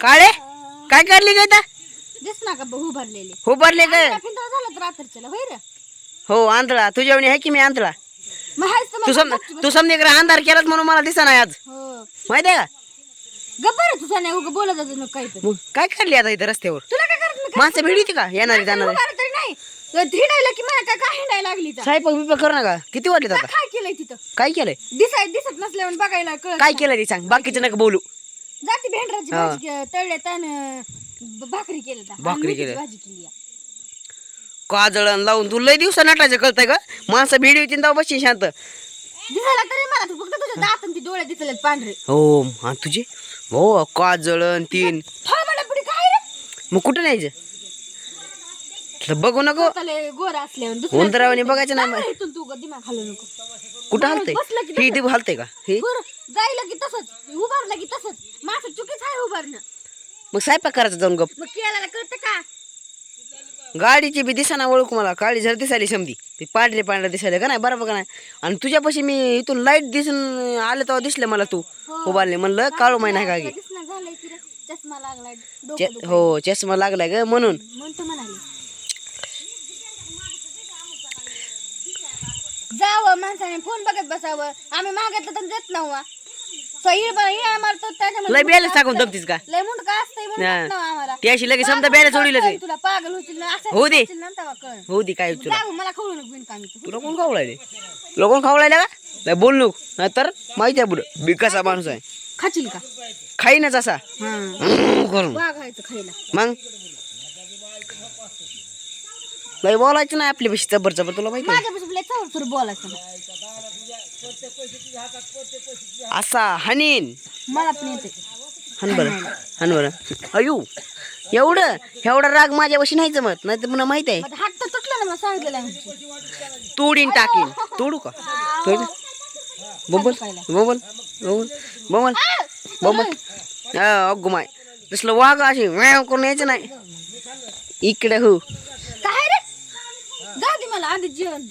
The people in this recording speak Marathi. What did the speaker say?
काळे? काय करली काय दिस ना का बहु भरलेले हो भरले काय पिंजरा झालं तर रात्रीच्याला होय रे? हो आंधळा. तुझ्यावणी आहे की मी आंधळा? मग हायच तर तू सम तू समजे इकडे अंधार केलात म्हणून मला दिसा नाही आज. हो. माहिती आहे का? गप्पर तुझा नाही उगा बोलत जातो मग काय करली आता इथे रस्त्यावर? तुला काय करत मी माणसं भेट का? येणारी जाणारी? उभार तरी नाही. हिंडायला की मला काय काय हिंडायला लागली तर? बिपाक करू नका किती वाटले आता? काय केलंय तिथं? काय केलंय? दिसाय दिसत नसल्यावर बघायला काय केलं सांग. बाकीचं नका बोलू. जाती भेंडराची हा. भाजी के- भाकरी केलं. भाकरी आणि. भाजी केली आहे. काजळण लावून तू लय दिवसा नटायचं कळतंय का माणसं भिडी होती तेव्हा बसची शांत. दिसायला तरी मला तू फक्त तुझ्या दात आणि ती डोळे दिसले पांढरे. हो हा तुझे? हो काजळण तीन फळ मला पुढे काय रे? मग कुठं न्यायचं? तर बघू नको. स्वतःला गोर असल्यावर दुसऱ्या- उंदरावानी बघायचं इथून तू ग दिमाग खालू नको. कुठं बसलं की ही ती हलतंय का? हे? बरं जायला की तसंच. उभारलं की तसंच. माझं चुकीच आहे उभारणं. मग स्वयंपाक करायचं जाऊन गप. मग कळतं का? गाडीची बी दिसाना ओळख मला. काळी जर दिसायली समधी. ती पांढरे पांढरे दिसायला का नाही? बरोबर का नाही? आणि तुझ्यापाशी मी इथून लाइट दिसून आले तेव्हा दिसले मला तू. उभारले म्हणलं काळू माहिती नाही का की दिसणं झालंय की रे. चष्मा लागलाय डोकं चे- हो चष्मा लागलाय ग म्हणून. म्हणतो म्हणाले. जावं माणसाने फोन बघत बसावं. आम्ही मागितलं तर देत नव्हा. सईळ इळा मारतो त्याच्यामध्ये लय बॅलन्स टाकून दमतीस का? लय मुंडका असतंय म्हणून. देत नव्हा आम्हाला. ती अशी लगेच समजा बॅलन्स सोडीलच आहे. तुला पागल होतील ना असं होऊ दे. होतील ना तेव्हा कळ. हो दी काय तुला. मला खवळू नको बिनकामी तू तुला कोण खावलायले तुला कोण खावलायला का? नाही बोल नको. नाहीतर माहिती आहे पुढं. मी कसा माणूस आहे? खाशील का? खाईनच असा. हा. करून. वाघायचं खायला. मग? लय बोलायचं नाही आपली बशी चबर चबर तुला माहिती आहे? माझ्यापासून लय चवर चवर बोलायचं नाही. असा हनीन. मला पण येते. हन बरं हन बरं. अयो एवढं एवढा राग माझ्यापाशी नाही जमत नाही तर पुन्हा माहीत आहे. माझा हात तर तुटला ना मला सांगितलेलं आहे. तोडीन टाकीन. तोडू का? तोड? बोंबल बोंबल बोंबल बोंबल बोंबल. अगो माय तसलं वाघ अशी व्याव करून यायचं नाही. इकडे हो. काय मला आधी जेवण